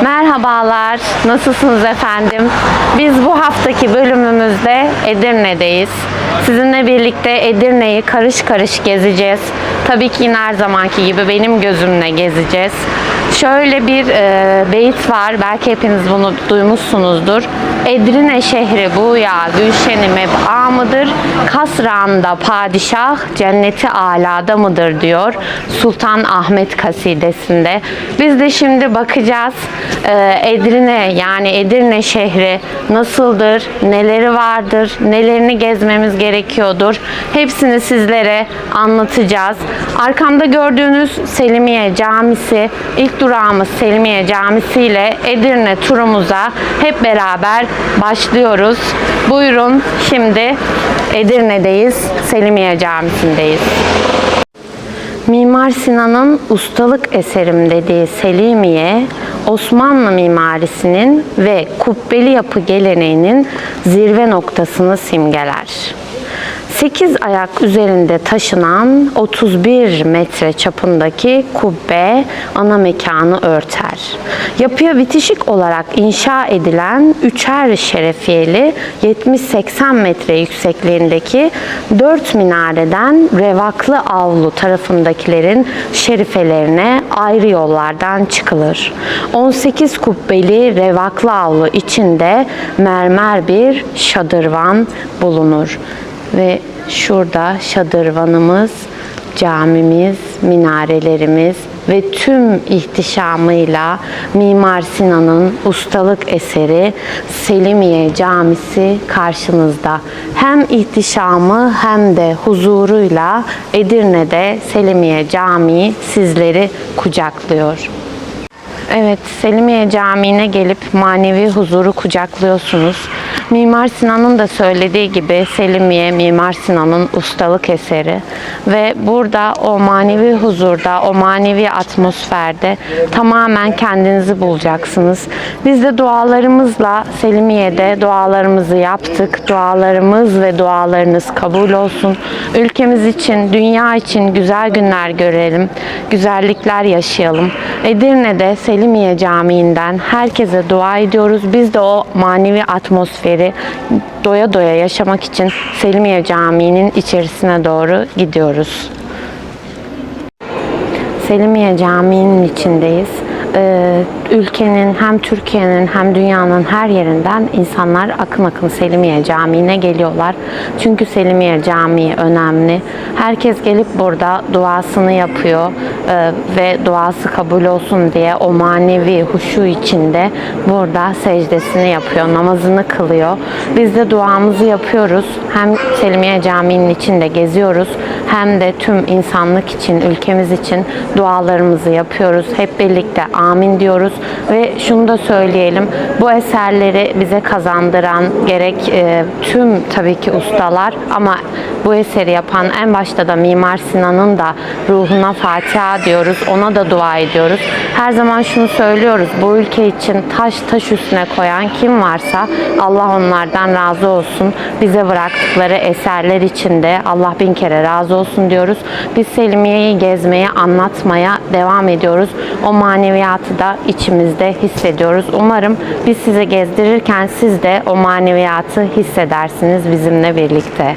Merhabalar, nasılsınız efendim? Biz bu haftaki bölümümüzde Edirne'deyiz. Sizinle birlikte Edirne'yi karış karış gezeceğiz. Tabii ki yine her zamanki gibi benim gözümle gezeceğiz. Şöyle bir e, beyit var, belki hepiniz bunu duymuşsunuzdur. Edirne şehri bu ya, Gülşeni meb'a mıdır? Kasrağında padişah, cenneti alada mıdır diyor Sultan Ahmet kasidesinde. Biz de şimdi bakacağız e, Edirne yani Edirne şehri nasıldır, neleri vardır, nelerini gezmemiz gerekiyordur. Hepsini sizlere anlatacağız. Arkamda gördüğünüz Selimiye Camisi, ilk durağımız Selimiye Camisi ile Edirne turumuza hep beraber başlıyoruz. Buyurun şimdi Edirne'deyiz, Selimiye Camisi'ndeyiz. Mimar Sinan'ın ustalık eserim dediği Selimiye, Osmanlı mimarisinin ve kubbeli yapı geleneğinin zirve noktasını simgeler. 8 ayak üzerinde taşınan 31 metre çapındaki kubbe ana mekanı örter. Yapıya bitişik olarak inşa edilen üçer şerefiyeli 70-80 metre yüksekliğindeki 4 minareden revaklı avlu tarafındakilerin şerifelerine ayrı yollardan çıkılır. 18 kubbeli revaklı avlu içinde mermer bir şadırvan bulunur ve şurada şadırvanımız, camimiz, minarelerimiz ve tüm ihtişamıyla Mimar Sinan'ın ustalık eseri Selimiye Camisi karşınızda. Hem ihtişamı hem de huzuruyla Edirne'de Selimiye Camii sizleri kucaklıyor. Evet, Selimiye Camii'ne gelip manevi huzuru kucaklıyorsunuz. Mimar Sinan'ın da söylediği gibi Selimiye Mimar Sinan'ın ustalık eseri ve burada o manevi huzurda, o manevi atmosferde tamamen kendinizi bulacaksınız. Biz de dualarımızla Selimiye'de dualarımızı yaptık. Dualarımız ve dualarınız kabul olsun. Ülkemiz için, dünya için güzel günler görelim. Güzellikler yaşayalım. Edirne'de Selimiye Camii'nden herkese dua ediyoruz. Biz de o manevi atmosferi doya doya yaşamak için Selimiye Camii'nin içerisine doğru gidiyoruz. Selimiye Camii'nin içindeyiz. Ee, ülkenin hem Türkiye'nin hem dünyanın her yerinden insanlar akın akın Selimiye Camii'ne geliyorlar. Çünkü Selimiye Camii önemli. Herkes gelip burada duasını yapıyor ee, ve duası kabul olsun diye o manevi huşu içinde burada secdesini yapıyor, namazını kılıyor. Biz de duamızı yapıyoruz. Hem Selimiye Camii'nin içinde geziyoruz hem de tüm insanlık için, ülkemiz için dualarımızı yapıyoruz. Hep birlikte amin diyoruz ve şunu da söyleyelim. Bu eserleri bize kazandıran gerek e, tüm tabii ki ustalar ama bu eseri yapan en başta da Mimar Sinan'ın da ruhuna Fatiha diyoruz. Ona da dua ediyoruz. Her zaman şunu söylüyoruz. Bu ülke için taş taş üstüne koyan kim varsa Allah onlardan razı olsun. Bize bıraktıkları eserler için de Allah bin kere razı olsun diyoruz. Biz Selimiye'yi gezmeye, anlatmaya devam ediyoruz. O maneviyatı da içimizde hissediyoruz. Umarım biz size gezdirirken siz de o maneviyatı hissedersiniz bizimle birlikte.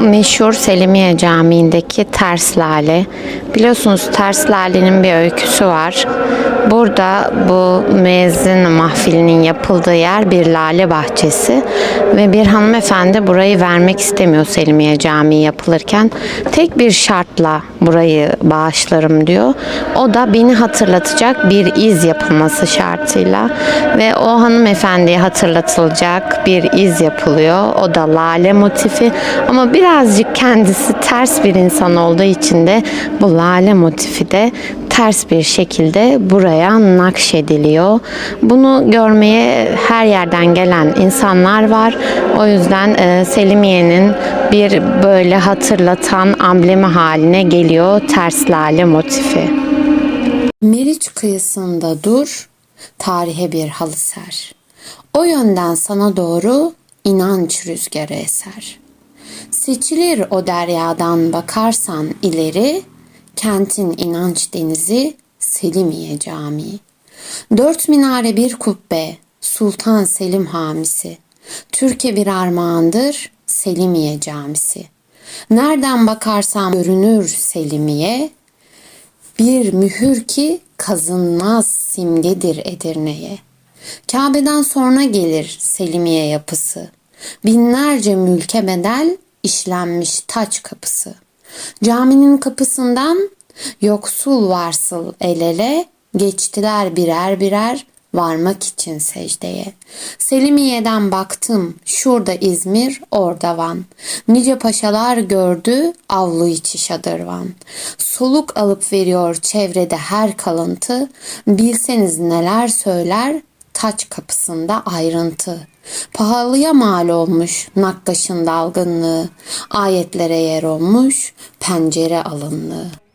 meşhur Selimiye Camii'ndeki ters lale. Biliyorsunuz ters lalenin bir öyküsü var. Burada bu müezzin mahfilinin yapıldığı yer bir lale bahçesi ve bir hanımefendi burayı vermek istemiyor Selimiye Camii yapılırken. Tek bir şartla burayı bağışlarım diyor. O da beni hatırlatacak bir iz yapılması şartıyla ve o hanımefendiye hatırlatılacak bir iz yapılıyor. O da lale motifi ama birazcık kendisi ters bir insan olduğu için de bu lale motifi de ters bir şekilde buraya nakşediliyor. Bunu görmeye her yerden gelen insanlar var. O yüzden e, Selimiye'nin bir böyle hatırlatan amblemi haline geliyor ters lale motifi. Meriç kıyısında dur, tarihe bir halı ser. O yönden sana doğru inanç rüzgarı eser. Seçilir o deryadan bakarsan ileri, kentin inanç denizi Selimiye Camii. Dört minare bir kubbe, Sultan Selim hamisi. Türkiye bir armağandır Selimiye Camisi. Nereden bakarsam görünür Selimiye, bir mühür ki kazınmaz simgedir Edirne'ye. Kabe'den sonra gelir Selimiye yapısı. Binlerce mülke bedel işlenmiş taç kapısı. Caminin kapısından yoksul varsıl el ele geçtiler birer birer varmak için secdeye. Selimiye'den baktım, şurada İzmir, orada Van. Nice paşalar gördü, avlu içi şadırvan. Soluk alıp veriyor çevrede her kalıntı. Bilseniz neler söyler, taç kapısında ayrıntı. Pahalıya mal olmuş nakkaşın dalgınlığı, ayetlere yer olmuş pencere alınlığı.